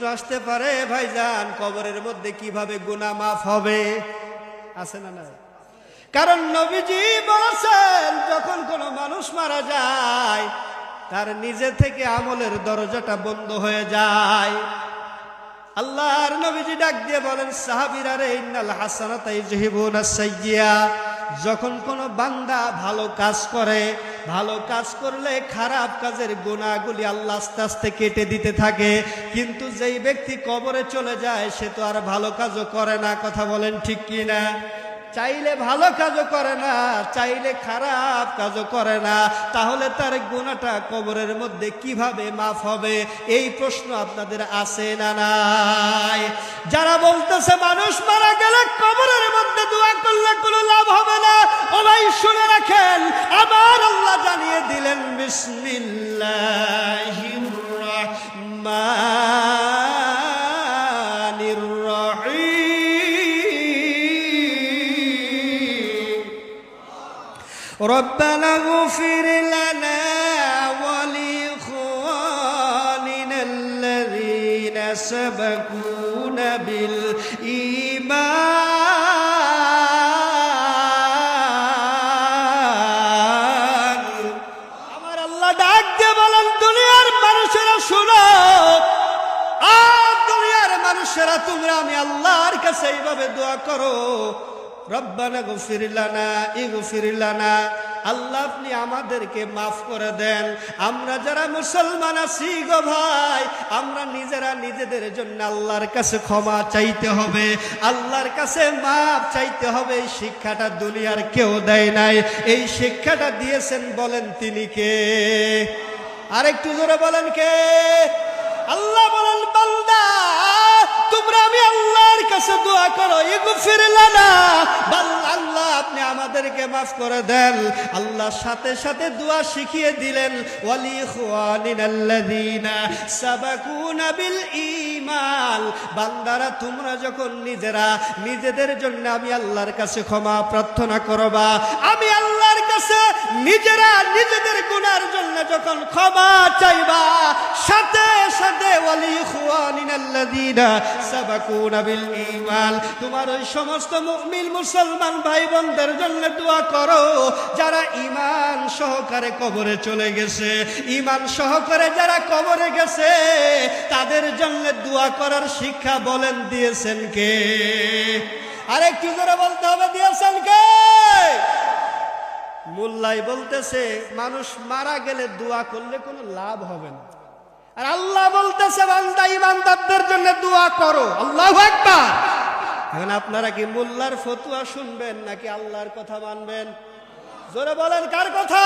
প্রশ্ন আসতে পারে, ভাইজান, কবরের মধ্যে কীভাবে গুনাহ মাফ হবে? আছে না না কারণ নবীজি বলেছেন, যখন কোনো মানুষ মারা যায়, তার নিজে থেকে আমলের দরজাটা বন্ধ হয়ে যায়। আল্লাহর নবীজি ডাক দিয়ে বলেন, সাহাবিরা রে, ইন্নাল হাসানাতা ইজহিবুনা সাইয়্যা যখন কোনো বান্দা ভালো কাজ করে ভালো কাজ করলে খারাপ কাজের গুণাগুলি আল্লাহ আস্তে আস্তে কেটে দিতে থাকে। কিন্তু যেই ব্যক্তি কবরে চলে যায়, সে তো আর ভালো কাজও করে না, কথা বলেন ঠিক কি না? চাইলে ভালো কাজও করে না, চাইলে খারাপ কাজও করে না। তাহলে তার গুণাটা কবরের মধ্যে কীভাবে মাফ হবে? এই প্রশ্ন আপনাদের আছে না নাই? যারা বলতেছে, মানুষ মারা গেলে কবরের মধ্যে দোয়া করলে কোনো লাভ হবে না। ওলাই শুনে রাখেন بسم الله الرحمن الرحيم. ربنا اغفر لنا ولإخواننا الذين سبقونا بالإيمان. মানুষেরা তোমরা আমি আল্লাহর কাছে এইভাবে দোয়া করো। রব্বানা আল্লাহ আপনি আমাদেরকে মাফ করে দেন। আমরা যারা মুসলমান আছি গো ভাই, আমরা নিজেরা নিজেদের জন্য আল্লাহর কাছে ক্ষমা চাইতে হবে। আল্লাহর কাছে মাফ চাইতে হবে। এই শিক্ষাটা দুনিয়ার কেউ দেয় নাই। এই শিক্ষাটা দিয়েছেন বলেন তিনি কে? আরেকটু জোরে বলেন কে? আল্লাহ কাছে দোয়া করো, ইগফির লানা। বাল- আল্লাহ, আপনি আমাদেরকে মাফ করে দেন। আল্লাহ সাথে সাথে দোয়া শিখিয়ে দিলেন, ওয়ালি ইখওয়ানিনাল্লাযীনা সাবাকুনা বিল ঈমান। বান্দারা, তোমরা যখন নিজেরা নিজেদের জন্য আমি আল্লাহর কাছে ক্ষমা প্রার্থনা করবা, আমি আল্লাহর কাছে নিজেরা নিজেদের গুনার জন্য যখন ক্ষমা চাইবা, সাথে সাথে ওয়ালি ইখওয়ানিনাল্লাযীনা সাবাকুনা বিল তোমার ওই সমস্ত মুমিন মুসলমান ভাই বোনদের জন্য দোয়া করো, যারা ঈমান সহকারে কবরে চলে গেছে। ঈমান সহকারে যারা কবরে গেছে, তাদের জন্য দোয়া করার শিক্ষা বলেন, দিয়েছেন কে? আরেকটু করে বলতে হবে, দিয়েছেন কে? মোল্লাই বলতেছে, মানুষ মারা গেলে দোয়া করলে কোনো লাভ হবে না। আর আল্লাহ বলতেছে বান্দা, ইমানদারদের জন্য দোয়া করো। আল্লাহ একবার এখন আপনারা কি মোল্লার ফতুয়া শুনবেন নাকি আল্লাহর কথা মানবেন? জোরে বলেন, কার কথা?